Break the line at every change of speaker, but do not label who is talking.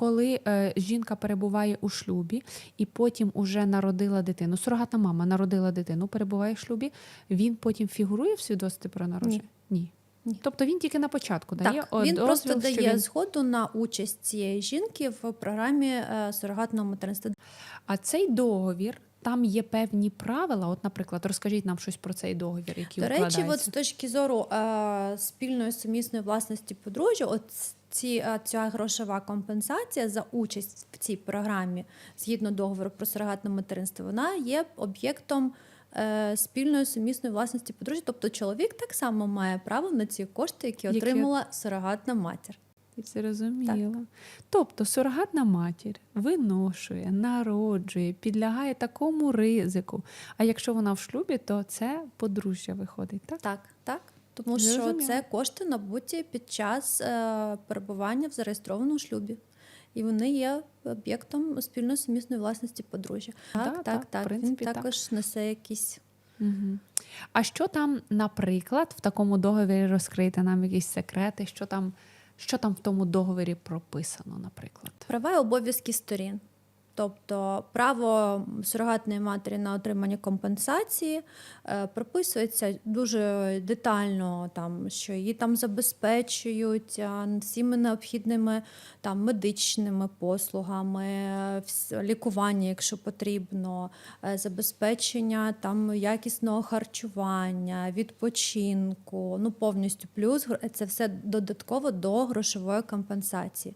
коли е, жінка перебуває у шлюбі і потім уже народила дитину, сурогатна мама народила дитину, перебуває в шлюбі, він потім фігурує в свідоцтві про народження? Ні.
Ні.
Тобто він тільки на початку дає
Так, він
дозвіл,
просто дає
він-
згоду на участь цієї жінки в програмі е, сурогатного материнства.
А цей договір, там є певні правила. От, наприклад, розкажіть нам щось про цей договір, який
До речі, от з точки зору е, спільної сумісної власності подружжя, от ці, е, ця грошова компенсація за участь в цій програмі згідно договору про сурогатне материнство, вона є об'єктом е, спільної сумісної власності подружжя. Тобто чоловік так само має право на ці кошти, які
Які-
отримала сурогатна матір.
Зрозуміло. Тобто сурогатна матір виношує, народжує, підлягає такому ризику. А якщо вона в шлюбі, то це подружжя виходить, так?
Так, так. Тому що
Зрозуміло.
це кошти набуті під час е, перебування в зареєстрованому шлюбі. І вони є об'єктом спільної сумісної власності подружжя.
Да,
Так,
так,
так, так. Він
принципі, так.
також несе якісь.
Угу. А що там, наприклад, в такому договорі розкрити нам якісь секрети? Що там, що там в тому договорі прописано, наприклад?
Права і обов'язки сторін. Тобто право сурогатної матері на отримання компенсації е, прописується дуже детально, там, що її там забезпечують е, всіми необхідними там, медичними послугами, е, лікування, якщо потрібно, забезпечення там, якісного харчування, відпочинку, ну повністю плюс це все додатково до грошової компенсації.